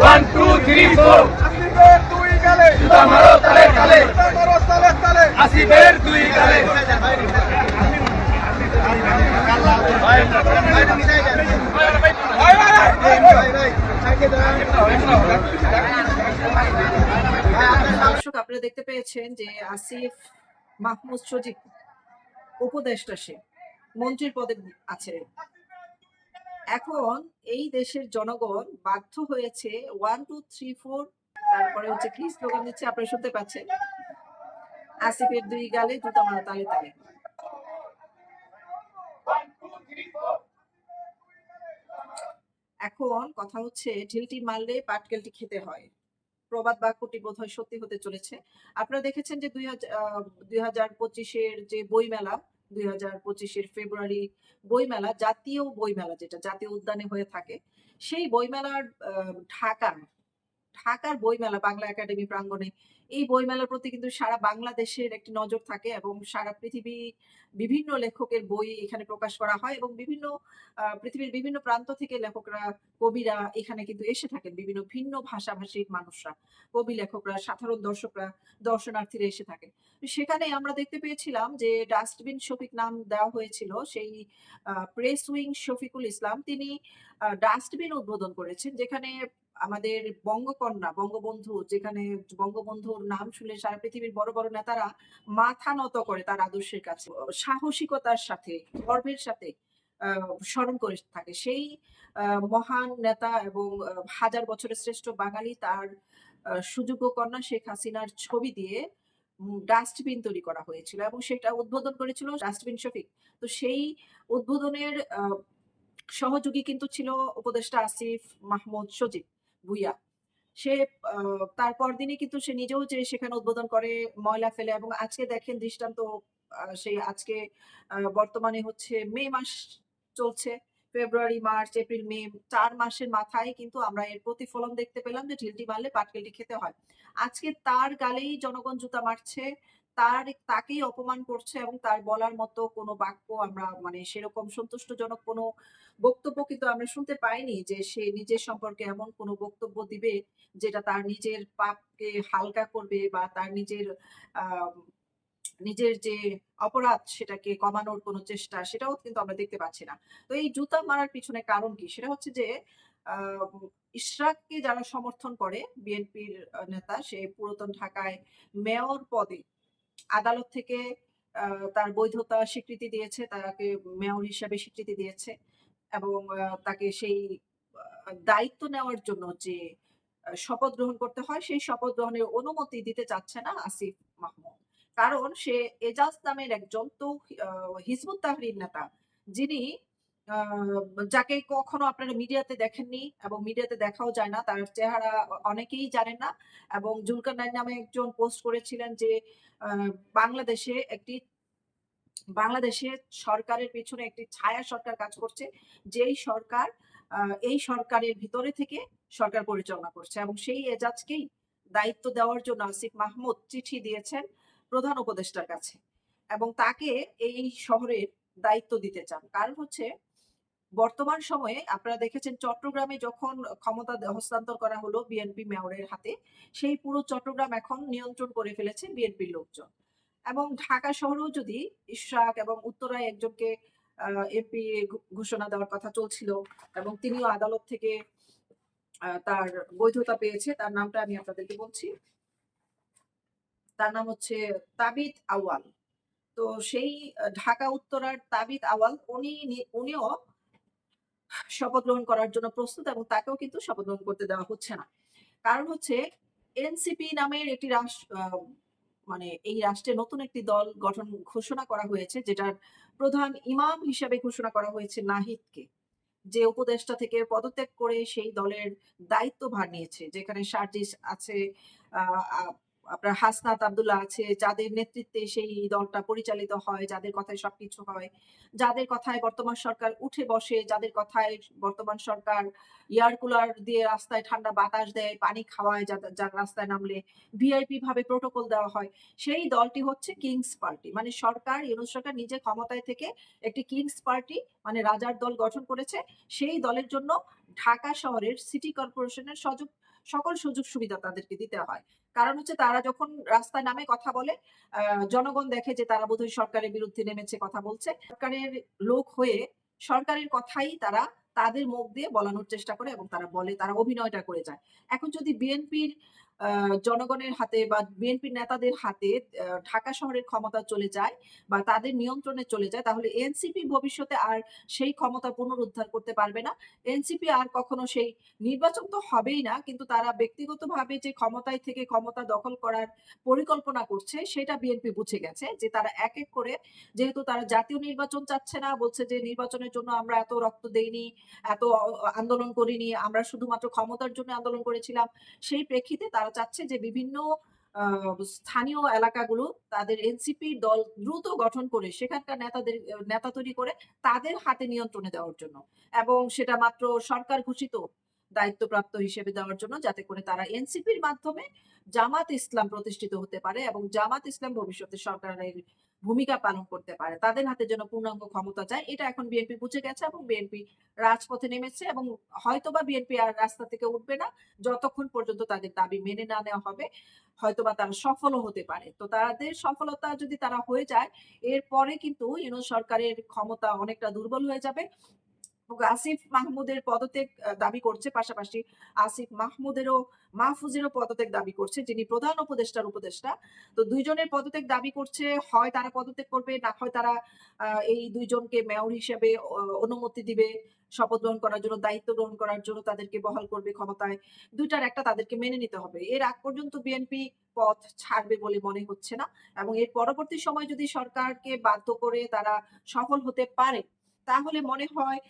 One, two, three, four. দর্শক আপনারা দেখতে পেয়েছেন যে আসিফ মাহমুদ সজিব উপদেষ্টা সে মন্ত্রীর পদে আছে এখন এই দেশের জনগণ বাধ্য হয়েছে ওয়ান টু থ্রি ফোর তারপরে হচ্ছে কি স্লোগান দিচ্ছে, আপনারা শুনতে পাচ্ছেন? আসিফের দুই গালে জুতা মারা তালে তালে। এখন কথা হচ্ছে, ঢিলটি মারলে পাটকেলটি খেতে হয়। প্রবাদ বাক্যটি বোধ হয় সত্যি হতে চলেছে। আপনারা দেখেছেন যে দুই হাজার দুই হাজার পঁচিশের যে বইমেলা দুই হাজার পঁচিশের ফেব্রুয়ারি বইমেলা, জাতীয় বইমেলা যেটা, জাতীয় উদ্যানে হয়ে থাকে, সেই বইমেলার ঢাকা ঢাকার বইমেলা, বাংলা একাডেমি প্রাঙ্গণে। এই বইমেলার প্রতি কিন্তু সারা বাংলাদেশের একটি নজর থাকে এবং সারা পৃথিবী বিভিন্ন লেখকের বই এখানে প্রকাশ করা হয় এবং বিভিন্ন পৃথিবীর বিভিন্ন প্রান্ত থেকে লেখকরা, কবিরা এখানে কিন্তু এসে থাকেন, বিভিন্ন ভিন্ন ভাষাভাষিক মানুষরা, কবি লেখকরা, সাধারণ দর্শকরা, দর্শনার্থীরা এসে থাকেন। সেখানে আমরা দেখতে পেয়েছিলাম যে ডাস্টবিন শফিক নাম দেওয়া হয়েছিল, সেই প্রেস উইং শফিকুল ইসলাম। তিনি ডাস্টবিন উদ্বোধন করেছেন, যেখানে আমাদের বঙ্গকন্যা, বঙ্গবন্ধু, যেখানে বঙ্গবন্ধুর নাম শুনে সারা পৃথিবীর বড় বড় নেতারা মাথা নত করে তার আদর্শের কাছে, সাহসিকতার সাথে, গর্বের সাথে স্মরণ করে থাকে। সেই মহান নেতা এবং হাজার বছরের শ্রেষ্ঠ বাঙালি তার সুযোগ্য কন্যা শেখ হাসিনার ছবি দিয়ে ডাস্টবিন তৈরি করা হয়েছিল এবং সেটা উদ্বোধন করেছিল ডাস্টবিন শফিক। তো সেই উদ্বোধনের সহযোগী কিন্তু ছিল উপদেষ্টা আসিফ মাহমুদ সজীব। ভুইয়া। সে তার পরদিনই কিন্তু সে নিজেও যে সেখানে উদ্বোধন করে, ময়লা ফেলে এবং আজকে দেখেন দৃষ্টান্ত সেই আজকে বর্তমানে হচ্ছে মে মাস চলছে। ফেব্রুয়ারি, মার্চ, এপ্রিল, মে, চার মাসের মাথায় কিন্তু আমরা এর প্রতিফলন দেখতে পেলাম যে ঢিলটি মারলে পাটকেলটি খেতে হয়। আজকে তার গালেই জনগণ জুতা মারছে তার তাকেই অপমান করছে এবং তার বলার মতো কোনো বাক্য আমরা মানে সেরকম সন্তুষ্টজনক কোনো বক্তব্য কিন্তু আমরা শুনতে পাইনি যে সে নিজের সম্পর্কে এমন কোনো বক্তব্য দিবে যেটা তার নিজের পাপকে হালকা করবে বা তার নিজের নিজের যে অপরাধ সেটাকে কমানোর কোনো চেষ্টা সেটাও কিন্তু আমরা দেখতে পাচ্ছি না। তো এই জুতা মারার পিছনে কারণ কি? সেটা হচ্ছে যে ইশরাককে যারা সমর্থন করে, বিএনপির নেতা, সে পুরাতন ঢাকায় মেয়র পদে আদালত থেকে তার বৈধতা স্বীকৃতি দিয়েছে, তাকে মেয়র হিসাবে স্বীকৃতি দিয়েছে এবং তাকে সেই দায়িত্ব নেওয়ার জন্য যে শপথ গ্রহণ করতে হয়, সেই শপথ গ্রহণের অনুমতি দিতে চাচ্ছে না আসিফ মাহমুদ। কারণ সে এজাজ নামের একজন তো হিজবুত তাহরির নেতা, যিনি যাকে কখনো আপনারা মিডিয়াতে দেখেননি এবং মিডিয়াতে দেখাও যায় না, তার চেহারা অনেকেই জানেন না এবং জুলকার নাইন নামে একজন পোস্ট করেছিলেন যে বাংলাদেশে একটি, বাংলাদেশে সরকারের পেছনে একটি ছায়া সরকার কাজ করছে, যেই সরকার এই সরকারের ভিতরে থেকে সরকার পরিচালনা করছে এবং সেই এজাজকেই দায়িত্ব দেওয়ার জন্য আসিফ মাহমুদ চিঠি দিয়েছেন প্রধান উপদেষ্টার কাছে এবং তাকে এই শহরের দায়িত্ব দিতে চান। কারণ হচ্ছে বর্তমান সময়ে আপনারা দেখেছেন চট্টগ্রামে যখন ক্ষমতা হস্তান্তর করা হলো বিএনপি মেয়রের হাতে, সেই পুরো চট্টগ্রাম এখন নিয়ন্ত্রণ করে ফেলেছে বিএনপির লোকজন। এবং ঢাকা শহরেও যদি ইশরাক এবং উত্তরায় একজনকে এমপি ঘোষণা দেওয়ার কথা চলছিল এবং তিনিও আদালত থেকে তার বৈধতা পেয়েছে, তার নামটা আমি আপনাদেরকে বলছি। তার নাম হচ্ছে তাবিদ আওয়াল তো সেই ঢাকা উত্তরার তাবিদ আওয়াল উনি উনিও শপথ গ্রহণ করার জন্য প্রস্তুত এবং তাকেও কিন্তু শপথ গ্রহণ করতে দেওয়া হচ্ছে না। কারণ হচ্ছে এনসিপি নামের একটি রাষ্ট্র মানে এই রাষ্ট্রে নতুন একটি দল গঠন ঘোষণা করা হয়েছে, যেটার প্রধান ইমাম হিসেবে ঘোষণা করা হয়েছে নাহিদকে। যে উপদেষ্টা থেকে পদত্যাগ করে সেই দলের দায়িত্ব ভার নিয়েছে, যেখানে সার্জিস আছে আপনার হাসনাত আব্দুল্লাহ আছে, যাদের নেতৃত্বে সেই দলটা পরিচালিত হয়, যাদের কথায় সবকিছু হয়, যাদের কথায় বর্তমান সরকার উঠে বসে, যাদের কথায় বর্তমান সরকার এয়ার কুলার দিয়ে রাস্তায় ঠান্ডা বাতাস দেয়, পানি খাওয়ায় যার রাস্তায় নামলে ভিআইপি ভাবে প্রোটোকল দেওয়া হয়, সেই দলটি হচ্ছে কিংস পার্টি মানে সরকার, ইউনুস সরকার নিজে ক্ষমতায় থেকে একটি কিংস পার্টি মানে রাজার দল গঠন করেছে, সেই দলের জন্য ঢাকা শহরের সিটি কর্পোরেশনের সুযোগ সকল সুযোগ সুবিধা তাদেরকে দিতে হয়। কারণ হচ্ছে তারা যখন রাস্তায় নামে কথা বলে জনগণ দেখে যে তারা বোধহয় সরকারের বিরুদ্ধে নেমেছে, কথা বলছে। সরকারের লোক হয়ে সরকারের কথাই তারা তাদের মুখ দিয়ে বলানোর চেষ্টা করে এবং তারা বলে, তারা অভিনয়টা করে যায়। এখন যদি বিএনপির জনগণের হাতে বা বিএনপির নেতাদের হাতে ঢাকা শহরের ক্ষমতা চলে যায় বা তাদের নিয়ন্ত্রণে চলে যায়, তাহলে এনসিপি ভবিষ্যতে আর সেই ক্ষমতা পুনরুদ্ধার করতে পারবে না। এনসিপি আর কখনো সেই নির্বাচন তো হবেই না, কিন্তু তারা ব্যক্তিগতভাবে যে ক্ষমতায় থেকে ক্ষমতা দখল করার পরিকল্পনা করছে, সেটা বিএনপি বুঝে গেছে যে তারা এক এক করে, যেহেতু তারা জাতীয় নির্বাচন চাচ্ছে না, বলছে যে নির্বাচনের জন্য আমরা এত রক্ত দেইনি, এত আন্দোলন করিনি, আমরা শুধুমাত্র ক্ষমতার জন্য আন্দোলন করেছিলাম, সেই প্রেক্ষিতে তারা চাচ্ছে যে বিভিন্ন স্থানীয় এলাকাগুলো তাদের এনসিপি দল দ্রুত গঠন করে সেখানকার নেতাদের, নেতা তৈরি করে তাদের হাতে নিয়ন্ত্রণে দেওয়ার জন্য এবং সেটা মাত্র সরকার ঘোষিত দায়িত্বপ্রাপ্ত হিসেবে দেওয়ার জন্য যাতে করে তারা এনসিপির মাধ্যমে জামাত ইসলাম প্রতিষ্ঠিত হতে পারে এবং জামাত ইসলাম ভবিষ্যতে সরকারের ভূমিকা পালন করতে পারে। তাদের হাতে যেন পূর্ণাঙ্গ ক্ষমতা যায় এটা এখন বিএনপি বুঝে গেছে এবং বিএনপি রাজপথে নেমেছে এবং হয়তোবা বিএনপি আর রাস্তা থেকে উঠবে না, যতক্ষণ পর্যন্ত তাদের দাবি মেনে না নেওয়া হবে, হয়তোবা তারা সফলও হতে পারে। তো তাদের সফলতা যদি তারা হয়ে যায়, এরপরে কিন্তু ইউনো সরকারের ক্ষমতা অনেকটা দুর্বল হয়ে যাবে। আসিফ মাহমুদের পদত্যাগ দাবি করছে। পাশাপাশি আসিফ মাহমুদেরও, মাহফুজেরও পদত্যাগ দাবি করছে, যিনি প্রধান উপদেষ্টার উপদেষ্টা। তো দুইজনের পদত্যাগ দাবি করছে, হয় তারা পদত্যাগ করবে, না হয় তারা এই দুইজনকে মেয়র হিসেবে অনুমতি দিবে, শপথ গ্রহণ করার জন্য, দায়িত্ব গ্রহণ করার জন্য তাদেরকে বহাল করবে ক্ষমতায়। দুইটার একটা তাদেরকে মেনে নিতে হবে। এর আগ পর্যন্ত বিএনপি পথ ছাড়বে বলে মনে হচ্ছে না। এবং এর পরবর্তী সময় যদি সরকারকে বাধ্য করে তারা সফল হতে পারে তাহলে মনে হয়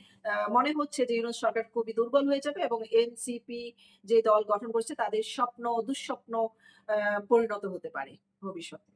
মনে হচ্ছে যে ইউনুস সরকার খুবই দুর্বল হয়ে যাবে এবং এনসিপি যে দল গঠন করছে তাদের স্বপ্ন, দুঃস্বপ্ন পরিণত হতে পারে ভবিষ্যতে।